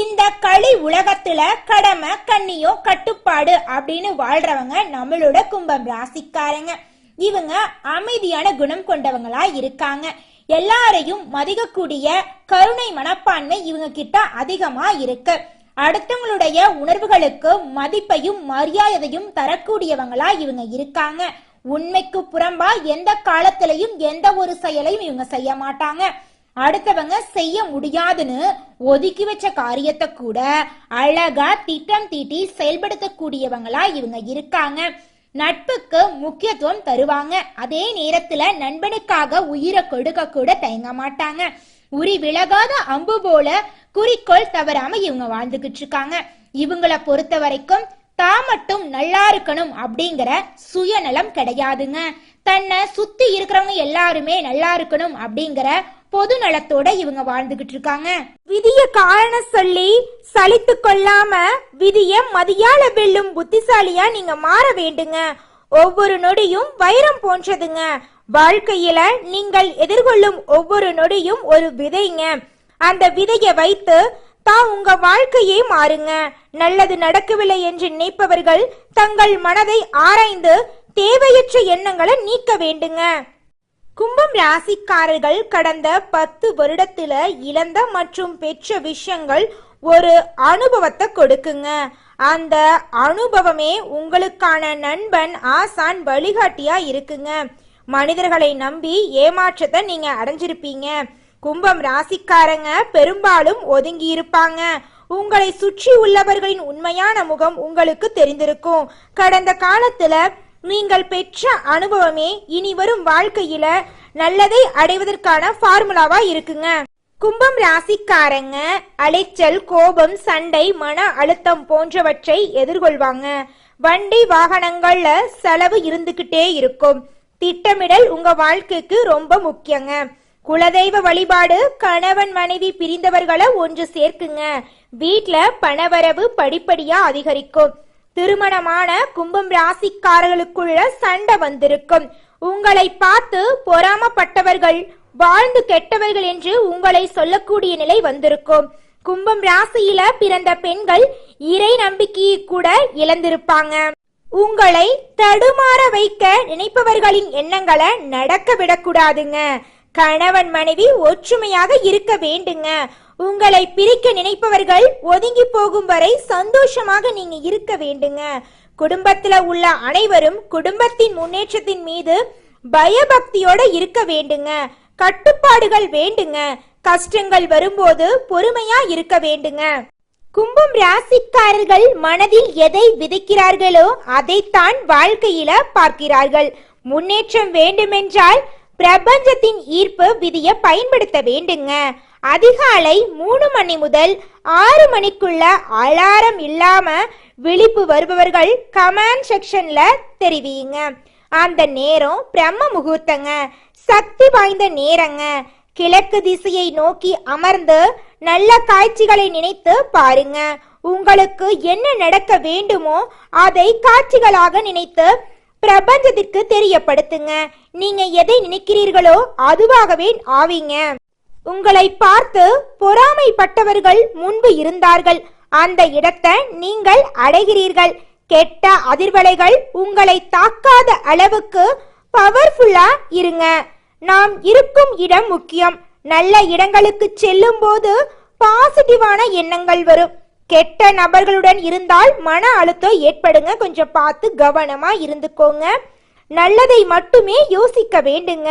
இந்த களி உலகத்துல கடமை கண்ணியோ கட்டுப்பாடு அப்படின்னு வாழ்றவங்க நம்மளோட கும்பம் ராசிக்காரங்க. இவங்க அமைதியான குணம் கொண்டவங்களா இருக்காங்க. எல்லாரையும் மதிக்கக்கூடிய கருணை மனப்பான்மை இவங்க கிட்ட அதிகமா இருக்கு. அடுத்தவங்களுடைய உணர்வுகளுக்கு மதிப்பையும் மரியாதையும் தரக்கூடியவங்களா இவங்க இருக்காங்க. உண்மைக்கு புறம்பா எந்த காலத்திலையும் எந்த ஒரு செயலையும் இவங்க செய்ய மாட்டாங்க. அடுத்தவங்க செய்ய முடியாதுன்னு ஒதுக்கி வச்ச காரியத்தை கூட அழகா திட்டம் தீட்டி செயல்படுத்தக்கூடியவங்களா இவங்க இருக்காங்க. நட்புக்கு முக்கியத்துவம் தருவாங்க. அதே நேரத்துல நண்பனுக்காக உயிரை கொடுக்க கூட தயங்க மாட்டாங்க. உரி விலகாத அம்பு போல குறிக்கோள் தவறாம இவங்க வாழ்ந்துகிட்டு இருக்காங்க. இவங்கள பொறுத்த வரைக்கும் தான் மட்டும் நல்லா இருக்கணும் அப்படிங்கிற சுயநலம் கிடையாதுங்க. தன்னை சுத்தி இருக்கிறவங்க எல்லாருமே நல்லா இருக்கணும் அப்படிங்கிற பொது நலத்தோட இவங்க வாழ்ந்துகிட்டு இருக்காங்க விதிய காரணம் சொல்லி சலித்து கொள்ளாம விதிய மதியால வெல்லும் புத்திசாலியா நீங்க மாற வேண்டுங்க. ஒவ்வொரு நொடியும் வைரம் போன்றதுங்க. வாழ்க்கையில நீங்கள் எதிர்கொள்ளும் ஒவ்வொரு நொடியும் ஒரு விதைங்க. அந்த விதையை வைத்து தான் உங்க வாழ்க்கையை மாறுங்க. நல்லது நடக்கவில்லை என்று நினைப்பவர்கள் தங்கள் மனதை ஆராய்ந்து தேவையற்ற எண்ணங்களை நீக்க வேண்டுங்க. கும்பம் ராசிக்காரர்கள் கடந்த பத்து வருடத்துல இழந்த மற்றும் பெற்ற விஷயங்கள் ஒரு அனுபவத்தை கொடுக்குங்க. அந்த அனுபவமே உங்களுக்கான நண்பன் ஆசான் வழிகாட்டியா இருக்குங்க. மனிதர்களை நம்பி ஏமாற்றத்தை நீங்க அடைஞ்சிருப்பீங்க. கும்பம் ராசிக்காரங்க பெரும்பாலும் ஒதுங்கி இருப்பாங்க. உங்களை சுற்றி உள்ளவர்களின் உண்மையான முகம் உங்களுக்கு தெரிந்திருக்கும். கடந்த காலத்துல நீங்கள் பெற்ற அனுபவமே இனி வரும் வாழ்க்கையில நல்லதை அடைவதற்கான ஃபார்முலாவா இருக்குங்க. கும்பம் ராசிக்காரங்க அலைச்சல் கோபம் சண்டை மன அழுத்தம் போன்றவற்றை எதிர்கொள்வாங்க. வண்டி வாகனங்கள்ல செலவு இருந்துகிட்டே இருக்கும். திட்டமிடல் உங்க வாழ்க்கைக்கு ரொம்ப முக்கியங்க. குலதெய்வ வழிபாடு கணவன் மனைவி பிரிந்தவர்களை ஒன்று சேர்க்குங்க. வீட்டில் பணவரவு படிப்படியா அதிகரிக்கும். திருமணமான கும்பம் ராசிக்காரர்களுக்குள்ள சண்டை வந்திருக்கும். உங்களை பார்த்து பொறாமப்பட்டவர்கள் வாழ்ந்து கெட்டவர்கள் என்று உங்களை சொல்லக்கூடிய நிலை வந்திருக்கும். கும்பம் ராசியில பிறந்த பெண்கள் இறை நம்பிக்கையை கூட இழந்திருப்பாங்க. உங்களை தடுமாற வைக்க நினைப்பவர்களின் எண்ணங்களை நடக்க விடக்கூடாதுங்க. கணவன் மனைவி ஒற்றுமையாக இருக்க வேண்டுங்க. உங்களை பிரிக்க நினைப்பவர்கள் ஒதுங்கி போகும் வரை சந்தோஷமாக நீங்க இருக்க வேண்டுங்க. குடும்பத்துல உள்ள அனைவரும் குடும்பத்தின் முன்னேற்றத்தின் மீது பயபக்தியோட இருக்க வேண்டுங்க. கட்டுப்பாடுகள் வேண்டுங்க. கஷ்டங்கள் வரும்போது பொறுமையா இருக்க வேண்டுங்க. கும்பம் ராசிக்காரர்கள் மனதில் எதை விதைக்கிறார்களோ அதைத்தான் வாழ்க்கையில பார்க்கிறார்கள். முன்னேற்றம் வேண்டுமென்றால் பிரபஞ்சத்தின் ஈர்ப்பு விதியை பயன்படுத்த வேண்டுங்க. அதிகாலை மூணு மணி முதல் ஆறு மணிக்குள்ள அலாரம் இல்லாம விழிப்பு வருபவர்கள் கமெண்ட் செக்ஷன்ல தெரிவிங்க. அந்த நேரம் பிரம்ம முகூர்த்தங்க. சக்தி வாய்ந்த நேரங்க. கிழக்கு திசையை நோக்கி அமர்ந்து நல்ல காட்சிகளை நினைத்து பாருங்க. உங்களுக்கு என்ன நடக்க வேண்டுமோ அதை காட்சிகளாக நினைத்து பிரபஞ்சத்திற்கு தெரியப்படுத்துங்க. நீங்க எதை நினைக்கிறீர்களோ அதுவாகவே ஆவீங்க. உங்களை பார்த்து பொறாமைப்பட்டவர்கள் முன்பு இருந்தார்கள். அந்த இடத்தை நீங்கள் அடைகிறீர்கள். கெட்ட அதிர்வலைகள் உங்களை தாக்காத அளவுக்கு பவர்ஃபுல்லா இருங்க. நாம் இருக்கும் இடம் முக்கியம். நல்ல இடங்களுக்கு செல்லும் போது பாசிட்டிவான எண்ணங்கள் வரும். கெட்ட நபர்களுடன் இருந்தால் மன அழுத்தம் ஏற்படுங்க. கொஞ்சம் பார்த்து கவனமா இருந்துக்கோங்க. நல்லதை மட்டுமே யோசிக்க வேண்டுங்க.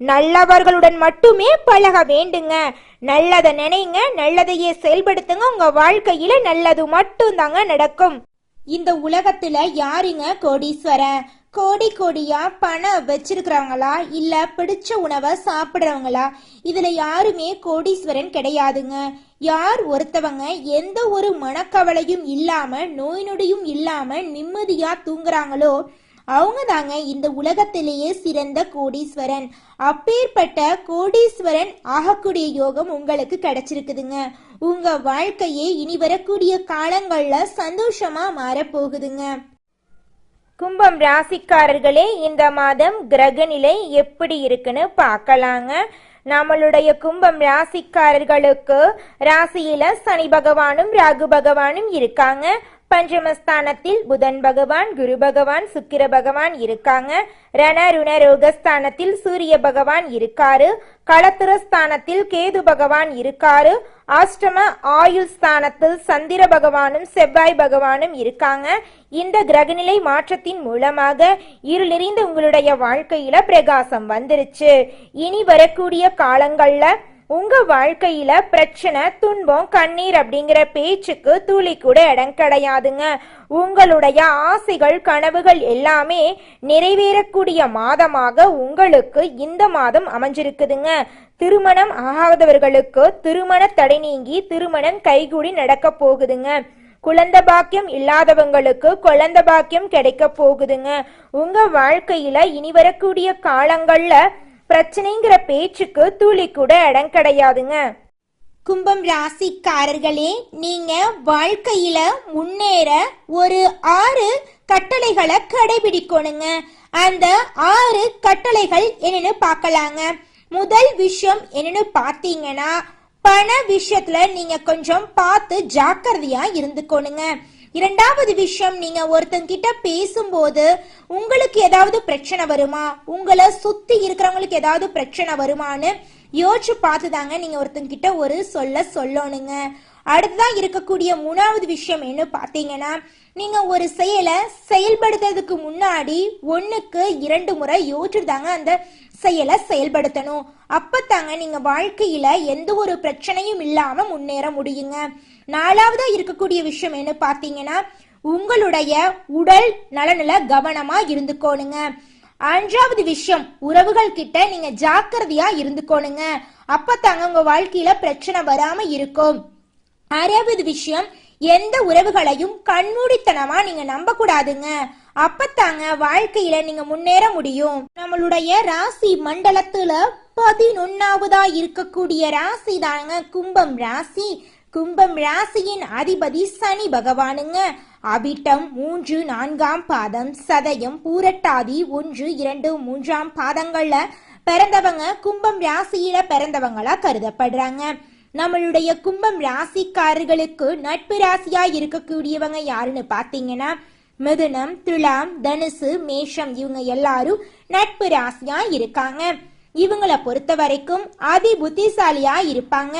நல்லவர்களுடன் மட்டுமே பழக வேண்டுங்க. நல்லதை நினைங்க நல்லதையே செயல்படுத்துங்க. உங்க வாழ்க்கையில நல்லது மட்டும் தாங்க நடக்கும். இந்த உலகத்துல யாருங்க கோடீஸ்வரன் கோடி கோடியா பணம் வச்சிருக்கிறவங்களா? இல்ல பிடிச்ச உணவை சாப்பிடுறவங்களா? இதுல யாருமே கோடீஸ்வரன் கிடையாதுங்க. யார் ஒருத்தவங்க எந்த ஒரு மனக்கவலையும் இல்லாம நோய் நொடியும் இல்லாம நிம்மதியா தூங்குறாங்களோ அவங்க தாங்க இந்த உலகத்திலேயே சிறந்த கோடீஸ்வரன். அப்பேற்பட்ட கோடீஸ்வரன் ஆகக்கூடிய யோகம் உங்களுக்கு கிடைச்சிருக்குதுங்க. உங்க வாழ்க்கையே இனி வரக்கூடிய காலங்கள்ல சந்தோஷமா மாறப்போகுதுங்க. கும்பம் ராசிக்காரர்களே இந்த மாதம் கிரகநிலை எப்படி இருக்குன்னு பார்க்கலாங்க. நம்மளுடைய கும்பம் ராசிக்காரர்களுக்கு ராசியில சனி பகவானும் ராகு பகவானும் இருக்காங்க. பஞ்சமஸ்தானத்தில் புதன் பகவான் குரு பகவான் சுக்கிர பகவான் இருக்காங்க. ரணருண ரோகஸ்தானத்தில் சூரிய பகவான் இருக்காரு. களத்துரஸ்தானத்தில் கேது பகவான் இருக்காரு. ஆஷ்டம ஆயுள் ஸ்தானத்தில் சந்திர பகவானும் செவ்வாய் பகவானும் இருக்காங்க. இந்த கிரகநிலை மாற்றத்தின் மூலமாக இருள் உங்களுடைய வாழ்க்கையில பிரகாசம் வந்துருச்சு. இனி வரக்கூடிய காலங்கள்ல உங்க வாழ்க்கையில பிரச்சனை துன்பம் கண்ணீர் அப்படிங்கிற பேச்சுக்கு துளி கூட இடம் கிடையாதுங்க. உங்களுடைய ஆசைகள் கனவுகள் எல்லாமே நிறைவேறக்கூடிய மாதமாக உங்களுக்கு இந்த மாதம் அமைஞ்சிருக்குதுங்க. திருமணம் ஆகாதவர்களுக்கு திருமண தடை நீங்கி திருமணம் கைகூடி நடக்க போகுதுங்க. குழந்த பாக்கியம் இல்லாதவங்களுக்கு குழந்த பாக்கியம் கிடைக்க போகுதுங்க. உங்க வாழ்க்கையில இனி வரக்கூடிய காலங்கள்ல பிரச்சனைங்கிற பேச்சுக்கு துளி கூட இடம் கிடையாதுங்க. கும்பம் ராசிக்காரர்களே நீங்க வாழ்க்கையில முன்னேற ஒரு ஆறு கட்டளைகளை கடைபிடிக்கணுங்க. அந்த ஆறு கட்டளைகள் என்னன்னு பார்க்கலாங்க. முதல் விஷயம் என்னன்னு பார்த்தீங்கன்னா பண விஷயத்துல நீங்க கொஞ்சம் பார்த்து ஜாக்கிரதையா இருந்துக்கணுங்க. இரண்டாவது விஷயம் நீங்க ஒருத்தங்கிட்ட பேசும்போது உங்களுக்கு ஏதாவது பிரச்சனை வருமா? உங்களை சுத்தி இருக்கிறவங்களுக்கு ஏதாவது பிரச்சனை வருமான்னு யோசிச்சு பார்த்து தாங்க நீங்க ஒருத்தங்கிட்ட ஒரு சொல்ல சொல்லணுங்க. அடுத்ததான் இருக்கக்கூடிய மூணாவது விஷயம் என்ன பார்த்தீங்கன்னா நீங்க ஒரு செயலை செயல்படுத்துறதுக்கு முன்னாடி ஒன்றுக்கு இரண்டு முறை யோசிச்சுதாங்க அந்த செயலை செயல்படுத்தணும். அப்பத்தாங்க நீங்க வாழ்க்கையில எந்த ஒரு பிரச்சனையும் இல்லாம முன்னேற முடியுங்க. நாலாவதா இருக்கக்கூடிய விஷயம் என்ன பார்த்தீங்கன்னா உங்களுடைய உடல் நலனில் கவனமா இருந்துக்கோணுங்க. அஞ்சாவது விஷயம் உறவுகள் கிட்ட நீங்க ஜாக்கிரதையா இருந்துக்கோணுங்க. அப்பத்தாங்க உங்க வாழ்க்கையில பிரச்சனை வராம இருக்கும். ஆறாவது விஷயம் எந்த உறவுகளையும் கண்மூடித்தனமா நீங்க நம்ப கூடாதுங்க அப்பத்தாங்க வாழ்க்கையில நீங்க முன்னேற முடியும். நம்மளுடைய ராசி மண்டலத்துல பதினொன்னாவதா இருக்கக்கூடிய ராசி தாங்க கும்பம் ராசி. கும்பம் ராசியின் அதிபதி சனி பகவானுங்க. அபிட்டம் மூன்று நான்காம் பாதம் சதயம் பூரட்டாதி ஒன்று இரண்டு மூன்றாம் பாதங்கள்ல பிறந்தவங்க கும்பம் ராசியில பிறந்தவங்களா கருதப்படுறாங்க. நம்மளுடைய கும்பம் ராசிக்காரர்களுக்கு நட்பு ராசியா இருக்கக்கூடியவங்க யாருன்னு பாத்தீங்கன்னா மிதுனம் துலாம் தனுசு மேஷம் இவங்க எல்லாரும் நட்பு ராசியா இருக்காங்க. இவங்கள பொறுத்த வரைக்கும் அதி புத்திசாலியா இருப்பாங்க.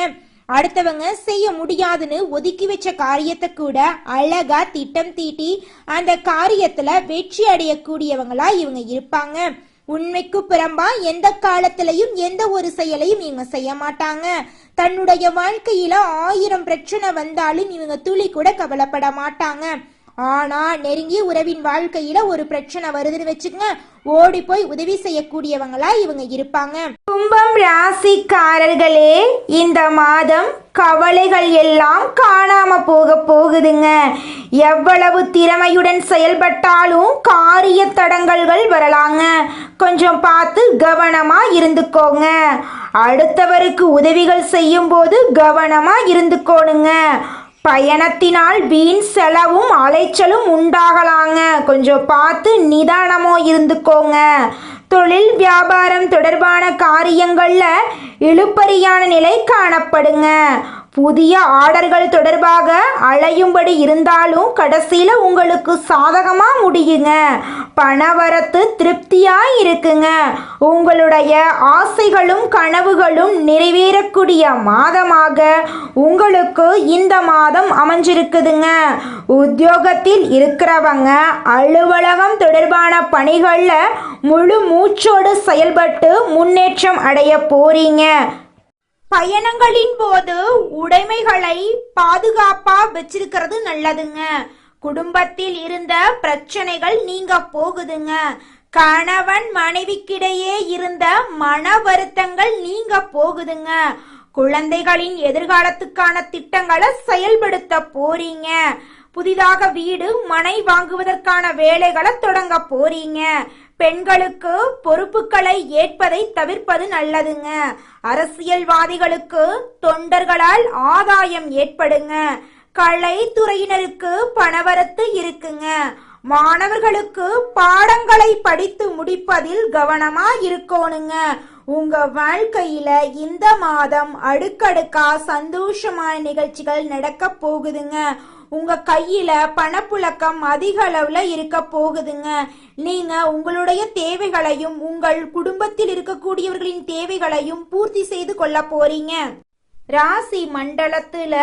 அடுத்தவங்க செய்ய முடியாதுன்னு ஒதுக்கி வச்ச காரியத்தை கூட அழகா திட்டம் தீட்டி அந்த காரியத்துல வெற்றி அடையக்கூடியவங்களா இவங்க இருப்பாங்க. உண்மைக்கு புறம்பா எந்த காலத்திலையும் எந்த ஒரு செயலையும் இவங்க செய்ய மாட்டாங்க. தன்னுடைய வாழ்க்கையில ஆயிரம் பிரச்சனை வந்தாலும் இவங்க துளி கூட கவலைப்பட மாட்டாங்க. ஆனா நெருங்கிய உறவின் வாழ்க்கையில ஒரு பிரச்சனை வருதுன்னு வச்சுக்கங்க. ஓடி போய் உதவி செய்யக்கூடியவங்களா இவங்க இருப்பாங்க. கும்பம் ராசிக்காரர்களே இந்த மாதம் கவலைகள் எல்லாம் காணாம போக போகுதுங்க. எவ்வளவு திறமையுடன் செயல்பட்டாலும் காரிய தடங்கல்கள் வரலாங்க. கொஞ்சம் பார்த்து கவனமா இருந்துக்கோங்க. அடுத்தவருக்கு உதவிகள் செய்யும் போது கவனமா இருந்துக்கோணுங்க. பயணத்தினால் வீண் செலவும் அலைச்சலும் உண்டாகலாங்க. கொஞ்சம் பார்த்து நிதானமோ இருந்துக்கோங்க. தொழில் வியாபாரம் தொடர்பான காரியங்கள்ல இழுப்பறியான நிலை காணப்படுங்க. புதிய ஆர்டர்கள் தொடர்பாக அலையும்படி இருந்தாலும் கடைசியில் உங்களுக்கு சாதகமாக முடியுங்க. பணவரத்து திருப்தியாக இருக்குங்க. உங்களுடைய ஆசைகளும் கனவுகளும் நிறைவேறக்கூடிய மாதமாக உங்களுக்கு இந்த மாதம் அமைஞ்சிருக்குதுங்க. உத்தியோகத்தில் இருக்கிறவங்க அலுவலகம் தொடர்பான பணிகளில் முழு மூச்சோடு செயல்பட்டு முன்னேற்றம் அடைய போறீங்க. பயணங்களின் போது உடைமைகளை பாதுகாப்பா வச்சிருக்கிறது நல்லதுங்க. குடும்பத்தில் இருந்த பிரச்சனைகள் நீங்க போகுதுங்க. கணவன் மனைவிக்கிடையே இருந்த மன வருத்தங்கள் நீங்க போகுதுங்க. குழந்தைகளின் எதிர்காலத்துக்கான திட்டங்களை செயல்படுத்த போறீங்க. புதிதாக வீடு மனை வாங்குவதற்கான வேலைகளை தொடங்க போறீங்க. பெண்களுக்கு பொறுப்புகளை ஏற்பதை தவிர்ப்பது நல்லதுங்க. அரசியல்வாதிகளுக்கு தொண்டர்களால் ஆதாயம் ஏற்படுங்க. கலைத்துறையினருக்கு பணவரத்து இருக்குங்க. மாணவர்களுக்கு பாடங்களை படித்து முடிப்பதில் கவனமா இருக்கணுங்க. உங்க வாழ்க்கையில இந்த மாதம் அடுக்கடுக்கா சந்தோஷமான நிகழ்ச்சிகள் நடக்க போகுதுங்க. உங்க கையில பணப்புழக்கம் அதிக அளவுல இருக்க போகுதுங்க. நீங்க உங்களுடைய தேவைகளையும் உங்கள் குடும்பத்தில் இருக்கக்கூடியவர்களின் தேவைகளையும் பூர்த்தி செய்து கொள்ள போறீங்க. ராசி மண்டலத்துல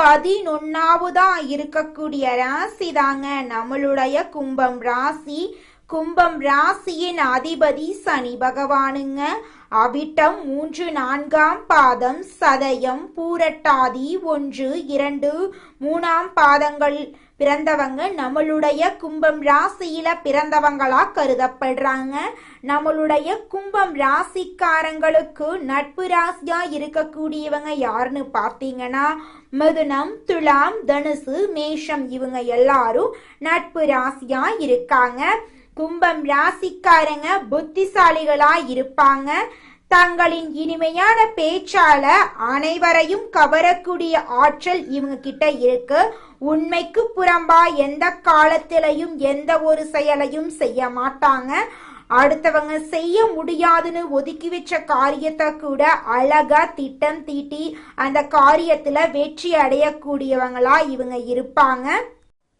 பதினொன்னாவதா இருக்கக்கூடிய ராசி தாங்க நம்மளுடைய கும்பம் ராசி. கும்பம் ராசியின் அதிபதி சனி பகவானுங்க. அவிட்டம் மூன்று நான்காம் பாதம் சதயம் பூரட்டாதி ஒன்று இரண்டு மூணாம் பாதங்கள். பிறந்தவங்க நம்மளுடைய கும்பம் ராசியில பிறந்தவங்களா கருதப்படுறாங்க. நம்மளுடைய கும்பம் ராசிக்காரங்களுக்கு நட்பு ராசியா இருக்கக்கூடியவங்க யாருன்னு பார்த்தீங்கன்னா மிதுனம் துலாம் தனுசு மேஷம் இவங்க எல்லாரும் நட்பு ராசியா இருக்காங்க. கும்பம் ராசிக்காரங்க புத்திசாலிகளா இருப்பாங்க. தங்களின் இனிமையான பேச்சால அனைவரையும் கவரக்கூடிய ஆற்றல் இவங்க கிட்ட இருக்கு. உண்மைக்கு புறம்பா எந்த காலத்திலையும் எந்த ஒரு செயலையும் செய்ய மாட்டாங்க. அடுத்தவங்க செய்ய முடியாதுன்னு ஒதுக்கி வச்ச காரியத்தை கூட அழகா திட்டம் தீட்டி அந்த காரியத்துல வெற்றி அடையக்கூடியவங்களா இவங்க இருப்பாங்க.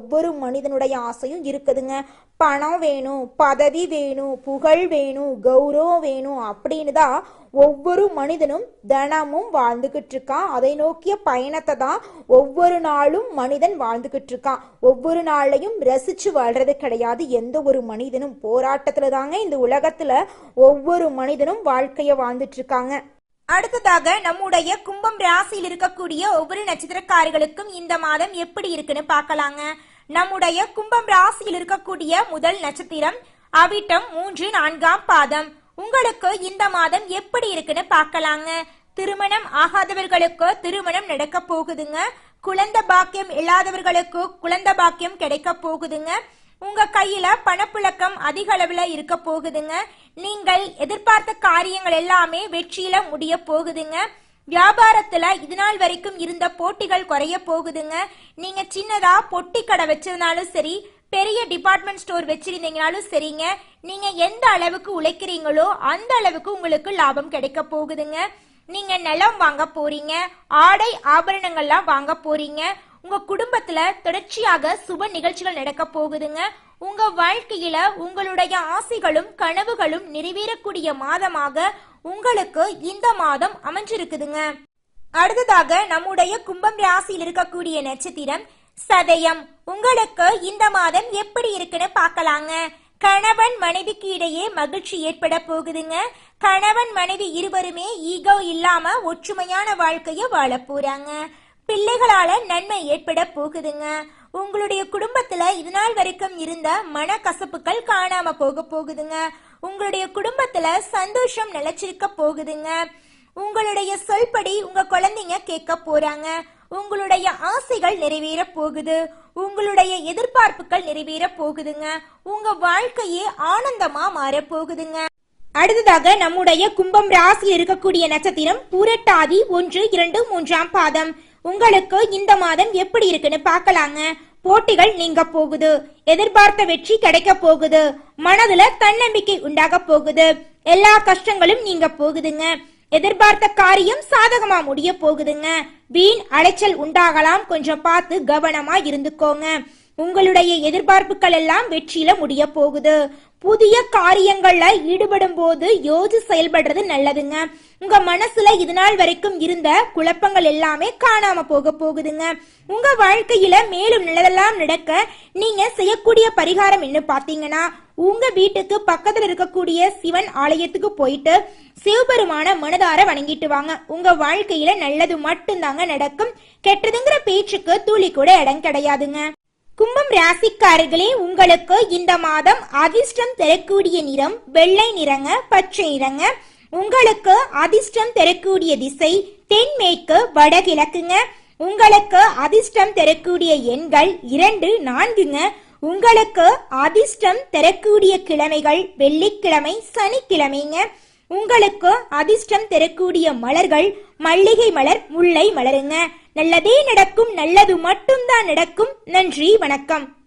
ஒவ்வொரு மனிதனுடைய ஆசையும் இருக்குதுங்க. பணம் வேணும் பதவி வேணும் புகழ் வேணும் கௌரவம் வேணும் அப்படின்னு தான் ஒவ்வொரு மனிதனும் தினமும் வாழ்ந்துகிட்டு இருக்கான். அதை நோக்கிய பயணத்தை தான் ஒவ்வொரு நாளும் மனிதன் வாழ்ந்துகிட்டு இருக்கான். ஒவ்வொரு நாளையும் ரசிச்சு வாழ்றது கிடையாது. எந்த ஒரு மனிதனும் போராட்டத்துல தாங்க இந்த உலகத்துல ஒவ்வொரு மனிதனும் வாழ்க்கைய வாழ்ந்துட்டு இருக்காங்க. அடுத்ததாக நம்முடைய கும்பம் ராசியில் இருக்கக்கூடிய ஒவ்வொரு நட்சத்திரக்காரர்களுக்கும் இந்த மாதம் எப்படி இருக்குன்னு பார்க்கலாங்க. நம்முடைய கும்பம் ராசியில் இருக்கக்கூடிய முதல் நட்சத்திரம் அவிட்டம் மூன்று நான்காம் பாதம். உங்களுக்கு இந்த மாதம் எப்படி இருக்குன்னு பார்க்கலாங்க. திருமணம் ஆகாதவர்களுக்கு திருமணம் நடக்க போகுதுங்க. குழந்தை பாக்கியம் இல்லாதவர்களுக்கு குழந்தை பாக்கியம் கிடைக்க போகுதுங்க. உங்க கையில பணப்புழக்கம் அதிக அளவுல இருக்க போகுதுங்க. நீங்கள் எதிர்பார்த்த காரியங்கள் எல்லாமே வெற்றியில முடிய போகுதுங்க. வியாபாரத்துல இது நாள் வரைக்கும் இருந்த போட்டிகள் குறைய போகுதுங்க. நீங்க சின்னதா பொட்டி கடை வச்சிருந்தாலும் சரி பெரிய டிபார்ட்மெண்ட் ஸ்டோர் வச்சிருந்தீங்கனாலும் சரிங்க. நீங்க எந்த அளவுக்கு உழைக்கிறீங்களோ அந்த அளவுக்கு உங்களுக்கு லாபம் கிடைக்க போகுதுங்க. நீங்க நிலம் வாங்க போறீங்க ஆடை ஆபரணங்கள்லாம் வாங்க போறீங்க. உங்க குடும்பத்துல தொடர்ச்சியாக சுப நிகழ்ச்சிகள் நடக்க போகுதுங்க. உங்க வாழ்க்கையில உங்களுடைய ஆசைகளும் கனவுகளும் நிறைவேறக்கூடிய மாதமாக உங்களுக்கு இந்த மாதம் அமைஞ்சிருக்குதுங்க. அடுத்ததாக நம்முடைய கும்பம் ராசியில் இருக்கக்கூடிய நட்சத்திரம் சதயம். உங்களுக்கு இந்த மாதம் எப்படி இருக்குன்னு பார்க்கலாங்க. கணவன் மனைவிக்கு இடையே மகிழ்ச்சி ஏற்பட போகுதுங்க. கணவன் மனைவி இருவருமே ஈகோ இல்லாம ஒற்றுமையான வாழ்க்கைய வாழ போறாங்க. பிள்ளைகளால நன்மை ஏற்பட போகுதுங்க. உங்களுடைய குடும்பத்துல இது நாள் வரைக்கும் இருந்த மனக்கசப்புகள் காணாம போக போகுதுங்க. உங்களுடைய குடும்பத்துல சந்தோஷம் நிலைச்சிருக்க போகுதுங்க. உங்களுடைய சொல்படி உங்க குழந்தைங்க கேட்க போறாங்க. உங்களுடைய ஆசைகள் நிறைவேற போகுது. உங்களுடைய எதிர்பார்ப்புகள் நிறைவேற போகுதுங்க. உங்க வாழ்க்கையே ஆனந்தமா மாற போகுதுங்க. அடுத்ததாக நம்முடைய கும்பம் ராசியில் இருக்கக்கூடிய நட்சத்திரம் பூரட்டாதி ஒன்று இரண்டு மூன்றாம் பாதம். உங்களுக்கு இந்த மாதம் எப்படி இருக்குன்னு பார்க்கலாங்க. போட்டிகள் நீங்க போகுது. எதிர்பார்த்த வெற்றி கிடைக்க போகுது. மனதுல தன்னம்பிக்கை உண்டாக போகுது. எல்லா கஷ்டங்களும் நீங்க போகுதுங்க. எதிர்பார்த்த காரியம் சாதகமா முடிய போகுதுங்க. வீண் அலைச்சல் உண்டாகலாம். கொஞ்சம் பார்த்து கவனமா இருந்துக்கோங்க. உங்களுடைய எதிர்பார்ப்புகள் எல்லாம் வெற்றியில முடிய போகுது. புதிய காரியங்கள்ல ஈடுபடும் போது யோசி செயல்படுறது நல்லதுங்க. உங்க மனசுல இது நாள் வரைக்கும் இருந்த குழப்பங்கள் எல்லாமே காணாம போக போகுதுங்க. உங்க வாழ்க்கையில மேலும் நல்லதெல்லாம் நடக்க நீங்க செய்யக்கூடிய பரிகாரம் என்ன பாத்தீங்கன்னா உங்க வீட்டுக்கு பக்கத்துல இருக்கக்கூடிய சிவன் ஆலயத்துக்கு போயிட்டு சிவபெருமான மனதார வணங்கிட்டு வாங்க. உங்க வாழ்க்கையில நல்லது மட்டும்தாங்க நடக்கும். கெட்டதுங்கிற பேச்சுக்கு துளி கூட இடம் கிடையாதுங்க. கும்பம் ராசிக்காரர்களே உங்களுக்கு இந்த மாதம் அதிர்ஷ்டம் தரக்கூடிய நிறம் வெள்ளை நிறங்க பச்சை நிறங்க. உங்களுக்கு அதிர்ஷ்டம் தரக்கூடிய திசை தென்மேற்கு வடகிழக்குங்க. உங்களுக்கு அதிர்ஷ்டம் தரக்கூடிய எண்கள் இரண்டு நான்குங்க. உங்களுக்கு அதிர்ஷ்டம் தரக்கூடிய கிழமைகள் வெள்ளிக்கிழமை சனிக்கிழமைங்க. உங்களுக்கு அதிர்ஷ்டம் தரக்கூடிய மலர்கள் மல்லிகை மலர் முல்லை மலருங்க. நல்லதே நடக்கும் நல்லது மட்டும்தான் நடக்கும். நன்றி வணக்கம்.